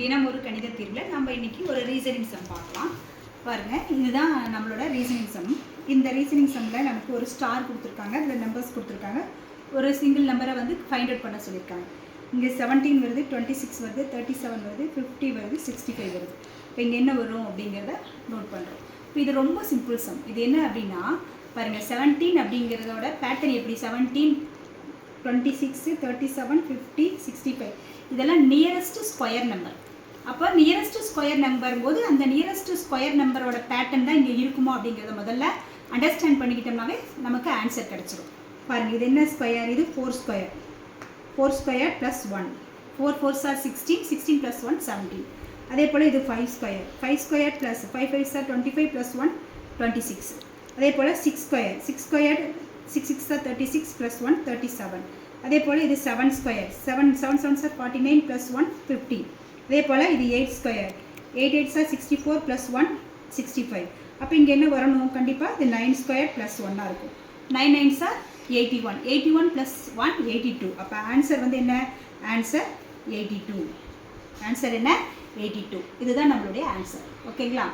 தினம் ஒரு கணித தீர்வில் நம்ம இன்னைக்கு ஒரு ரீசனிங் சம் பார்க்கலாம். பாருங்க இதுதான் நம்மளோட ரீசனிங் சம் இந்த ரீசனிங் சம்மில் நமக்கு ஒரு ஸ்டார் கொடுத்துருக்காங்க அதில் நம்பர்ஸ் கொடுத்துருக்காங்க. ஒரு சிங்கிள் நம்பரை வந்து ஃபைண்ட் அவுட் பண்ண சொல்லியிருக்காங்க. இங்கே செவன்டீன் வருது டுவெண்ட்டி சிக்ஸ் வருது தேர்ட்டி செவன் வருது ஃபிஃப்டி வருது சிக்ஸ்டி ஃபைவ் வருது. இப்போ இங்கே என்ன வரும் அப்படிங்கிறத நோட் பண்ணுறோம் இப்போ இது ரொம்ப சிம்பிள் சம் இது என்ன அப்படின்னா பாருங்கள் செவன்டீன் அப்படிங்கிறதோட பேட்டர்ன் எப்படி? Seventeen twenty six thirty seven fifty sixty five இதெல்லாம் நியரஸ்ட் ஸ்கொயர் நம்பர் அப்போ நியரஸ்ட் ஸ்கொயர் நம்பரும்போது அந்த நியரஸ்ட் ஸ்கொயர் நம்பரோட பேட்டர்ன் தான் இங்கே இருக்குமோ அப்படிங்கிறத முதல்ல அண்டர்ஸ்டாண்ட் பண்ணிக்கிட்டோம்னாவே நமக்கு ஆன்சர் கிடச்சிரும். பாருங்கள் இது என்ன ஸ்கொயர் இது four square four square plus one four four sir sixteen sixteen plus one seventeen அதே போல் இது five square five square plus five five sir twenty five plus one twenty six அதே போல் six square six square six six sir thirty six plus one thirty seven அதே போல் இது seven square seven seven seven sir forty nine plus one fifty அதே போல் இது eight square eight eight sir sixty four plus one sixty five அப்போ இங்கே என்ன வரணும்? கண்டிப்பாக இது நைன் ஸ்கொயர் ப்ளஸ் ஒன்னாக இருக்கும். Nine nine sir eighty one eighty one plus one eighty two அப்போ ஆன்சர் வந்து என்ன? ஆன்சர் எயிட்டி டூ ஆன்சர் என்ன? எயிட்டி டூ இதுதான் நம்மளுடைய ஆன்சர் ஓகேங்களா